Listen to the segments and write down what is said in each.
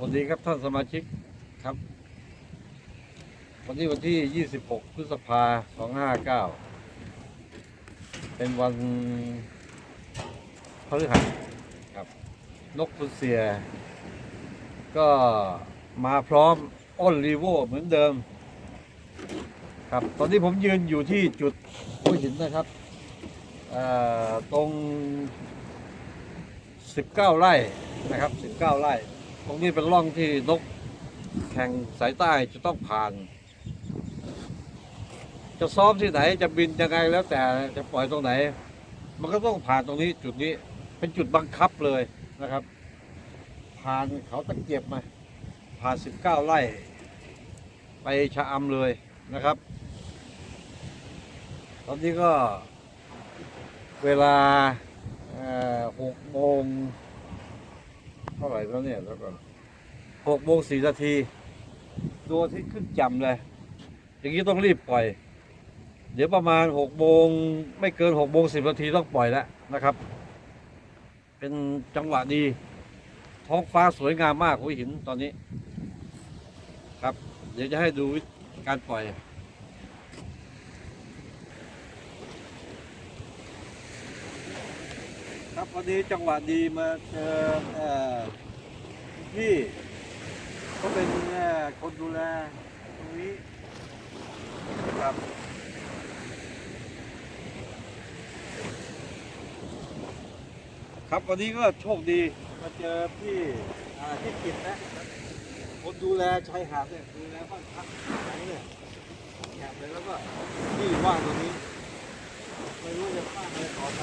สวัสดีครับท่านสมาชิกครับ วันนี้วันที่ 26 พฤษภา259 เป็นวันพฤหัสครับ นกพุเซีย ก็มาพร้อมอ้นรีโวเหมือนเดิม ครับ ตอนนี้ผมยืนอยู่ที่จุดหัวหินนะครับ ตรง 19 ไร่นะครับ 19 ไร่ ตรงนี้เป็นร่องที่นกแข่งสายใต้จะต้องผ่าน จะซ้อมที่ไหนจะบินยังไงแล้วแต่จะปล่อยตรงไหน มันก็ต้องผ่านตรงนี้จุดนี้ เป็นจุดบังคับเลยนะครับ ผ่านเขาตะเกียบมา ผ่าน19ไร่ไปชะอำเลยนะครับ ตอนนี้ก็เวลาหกโมง เท่าไหร่แล้วเนี่ยแล้วก่อนหกโมงสี่นาทีดวงอาที่ขึ้นจำเลย อย่างนี้ต้องรีบปล่อย เดี๋ยวประมาณหกโมงไม่เกินหกโมงสิบนาทีต้องปล่อยแล้วนะครับ เป็นจังหวะดี ท้องฟ้าสวยงามมากหัวหินตอนนี้ ครับ เดี๋ยวจะให้ดูการปล่อย ครับ วันนี้จังหวะดีมาเจอพี่เขาเป็นคนดูแลตรงนี้ครับครับวันนี้ก็โชคดีมาเจอพี่ที่กิจนะคนดูแลชายหาดเนี่ยดูแลบ้านพักไหนเนี่ยแอบเลยแล้วก็ที่ว่างตรงนี้ไม่รู้จะสร้างอะไรต่อไป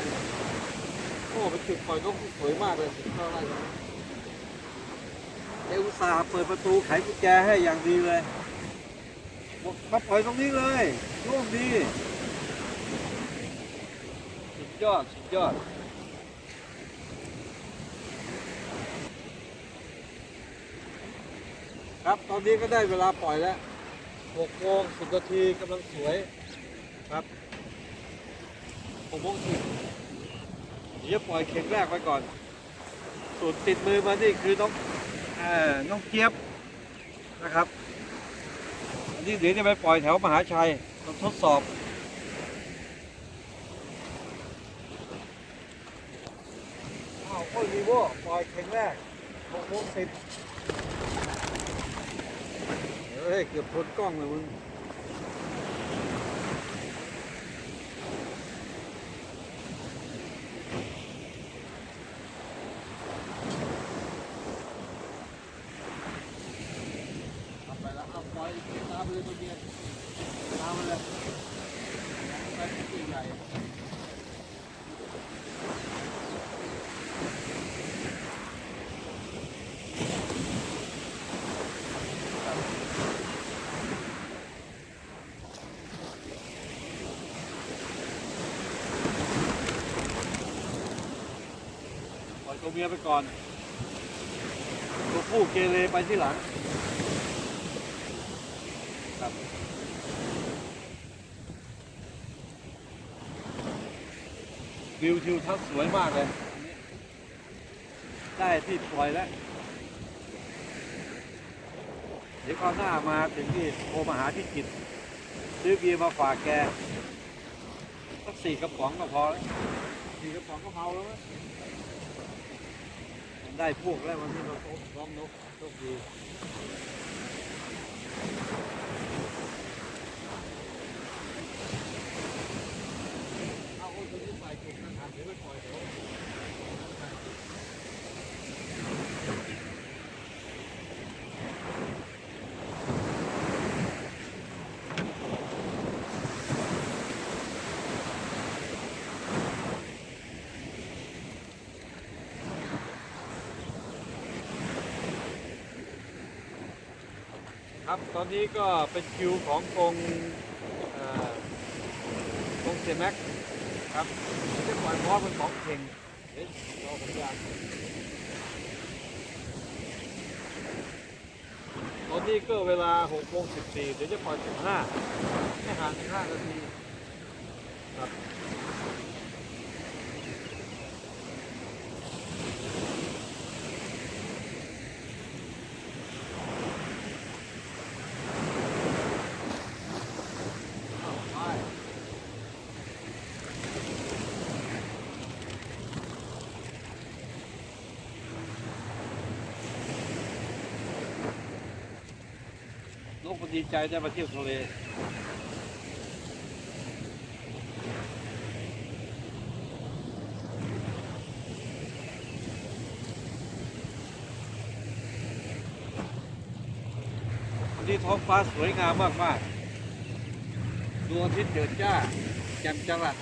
อ้เป็นจุดปล่อยนกที่สวยมากเลยเก้าไร่เอลซาห์เปิดประตูไขกุญแจให้อย่างดีเลยบอกมาปล่อยตรงนี้เลยโล่งดี สุดยอด สุดยอดครับตอนนี้ก็ได้เวลาปล่อยแล้วหกโมงสิบนาทีกำลังสวยครับหกโมงสิบ เดี๋ยวปล่อยเข็งแรกไว้ก่อนส่วนติดมือมานี่คือน้องอน้องเจี๊ยบนะครับอันนี้เดี๋ยวจะไปปล่อยแถวมหาชัยต้องทดสอบอ้าวโอ้ยวีโวปล่อยเข็งแรกหกโมงสิบเฮ้ย เกือบพ้นกล้องเลยมึง ทำไปแล้วเอาปล่อย ตามไปเลยตัวเดียวตามไปเลยไปที่ใหญ่ปล่อยตัวเมียไปก่อน ตัวผู้เกเรไปที่หลัง ครับวิวทิวทัศน์สวยมากเลย ได้ที่ปล่อยแล้ว เดี๋ยวคราวหน้ามาถึงนี่โทรมาหาที่กิจซื้อเบียร์มาฝากแกสักสี่กระป๋องก็พอแล้วสี่กระป๋องก็เมาแล้วนได้พวกแล้ววันนี้เราร้องนกโชคดี เอาคนนี้ใส่เก่งนะ ครับ ตอนนี้ก็เป็นคิวของกรงกรงเซแม็ก ครับจะปล่อยพร้อเป็นของเข่งเดี๋ยวรอผมยาณตอนนี้ก็เวลา6โมง14เดี๋ยวจะปล่อย15ให้ห่าง15นาทีครับ คงดีใจได้มาเที่ยวทะเลวันนี้ท้องฟ้าสวยงามมากๆดวงอาทิตย์เจิดจ้าแจ่มจรัส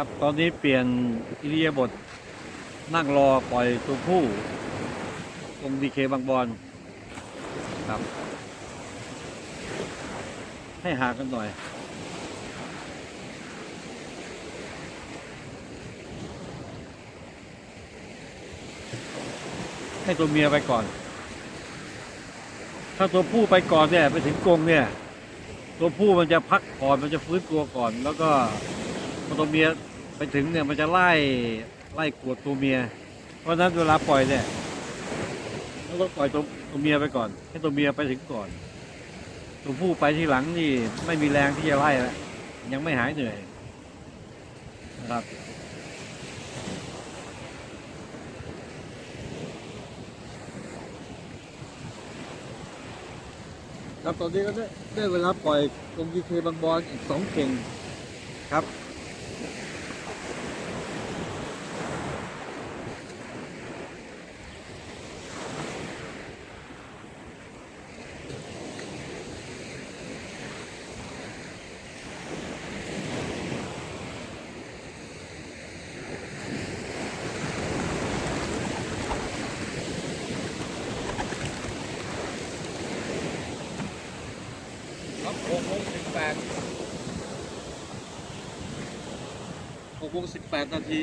ครับ ตอนนี้เปลี่ยนอิริยาบถนั่งรอปล่อยตัวผู้ตรงดีเคบางบอนครับ ให้หากันหน่อย ให้ตัวเมียไปก่อน ถ้าตัวผู้ไปก่อนเนี่ยไปถึงกรงเนี่ย ตัวผู้มันจะพักผ่อนมันจะฟื้นตัวก่อน แล้วก็พอตัวเมีย ไปถึงเนี่ยมันจะไล่ไล่กวดตัวเมีย เพราะฉะนั้นเวลาปล่อยเนี่ยต้องปล่อยตัวตัวเมียไปก่อน ให้ตัวเมียไปถึงก่อน ตัวผู้ไปที่หลังนี่ไม่มีแรงที่จะไล่แล้วยังไม่หายเหนื่อยนะครับครับตอนนี้ก็ได้ได้เวลาปล่อยตรงดีเคบางบอนอีกสองเข่งครับ 6โมง18 นาที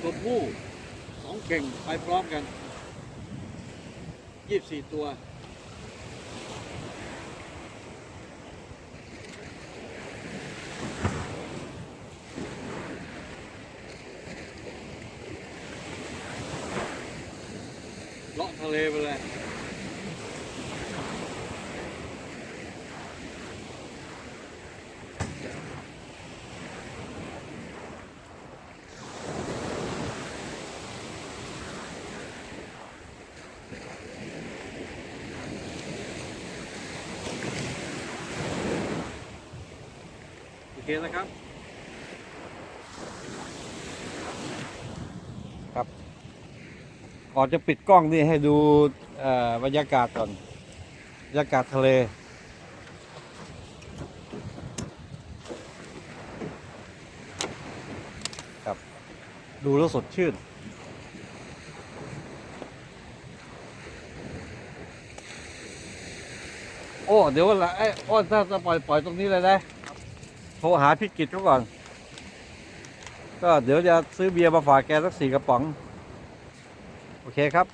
ตัวผู้สองเข่งไปพร้อมกัน 24 ตัว เลาะทะเลไปเลย เคนะครับ ครับ ก่อนจะปิดกล้องนี่ให้ดูบรรยากาศก่อน บรรยากาศทะเล ครับ ดูแล้วสดชื่นโอ้ เดี๋ยวละไอ้อ้นถ้าจะปล่อย ปล่อยตรงนี้เลยนะ โทรหาพี่กิตเขาก่อน ก็เดี๋ยวจะซื้อเบียร์มาฝากแกสักสี่กระป๋อง โอเคครับ